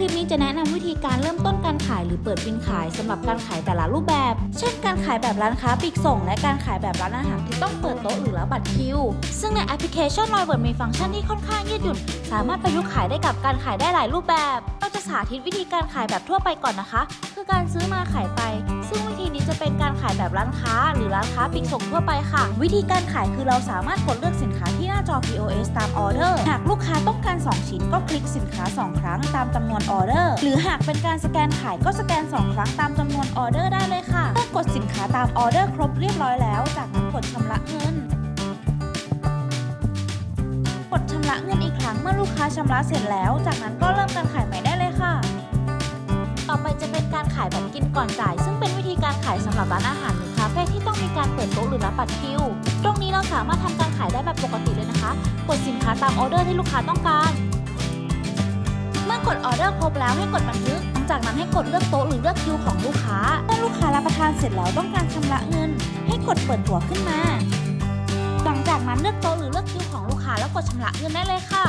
ลิปนี้จะแนะนำวิธีการเริ่มต้นการขายหรือเปิดบินขายสำหรับการขายแต่ละรูปแบบ เช่น การขายแบบร้านค้าปลีกส่ง และการขายแบบร้านอาหารที่ต้องเปิดโต๊ะหรือรับบัตรคิว ซึ่งในแอปพลิเคชันลอยเวิร์ดมีฟังก์ชันที่ค่อนข้างยืดหยุ่น สามารถประยุกต์ขายได้กับการขายได้หลายรูปแบบ เราจะสาธิตวิธีการขายแบบทั่วไปก่อนนะคะ คือการซื้อมาขายไป เป็นการขายแบบร้านค้า หรือร้านค้าปลีกส่งทั่วไปค่ะ วิธีการขายคือเราสามารถกดเลือกสินค้าที่หน้าจอ POS ตามออเดอร์ หากลูกค้าต้องการ 2 ชิ้นก็คลิกสินค้า 2 ครั้งตามจำนวนออเดอร์ หรือหากเป็นการสแกนขายก็สแกน 2 ครั้งตามจำนวนออเดอร์ได้เลยค่ะเมื่อกดสินค้าตามออเดอร์ครบเรียบร้อยแล้ว จากนั้นกดชำระเงินกดชำระเงินอีกครั้งเมื่อลูกค้าชำระเสร็จแล้ว จากนั้นก็เริ่มการขายใหม่ได้เลยค่ะ ต่อไปจะารขายแบบกินก่อนจ่าย ซึ่งเป็นวิธีการขายสำหรับร้านอาหารหรือคาเฟ่ที่ต้องมีการเปิดโต๊ะหรือรับบัตรคิว ตรงนี้เราสามารถทำการขายได้แบบปกติเลยนะคะ กดสินค้าตามออเดอร์ที่ลูกค้าต้องการ เมื่อกดออเดอร์ครบแล้วให้กดบันทึก หลังจากนั้นให้กดเลือกโต๊ะหรือเลือกคิวของลูกค้า เมื่อลูกค้ารับประทานเสร็จแล้วต้องการชำระเงิน ให้กดเปิดตั๋วขึ้นมา หลังจากนั้นเลือกโต๊ะหรือเลือกคิวของลูกค้าแล้วกดชำระเงินได้เลยค่ะ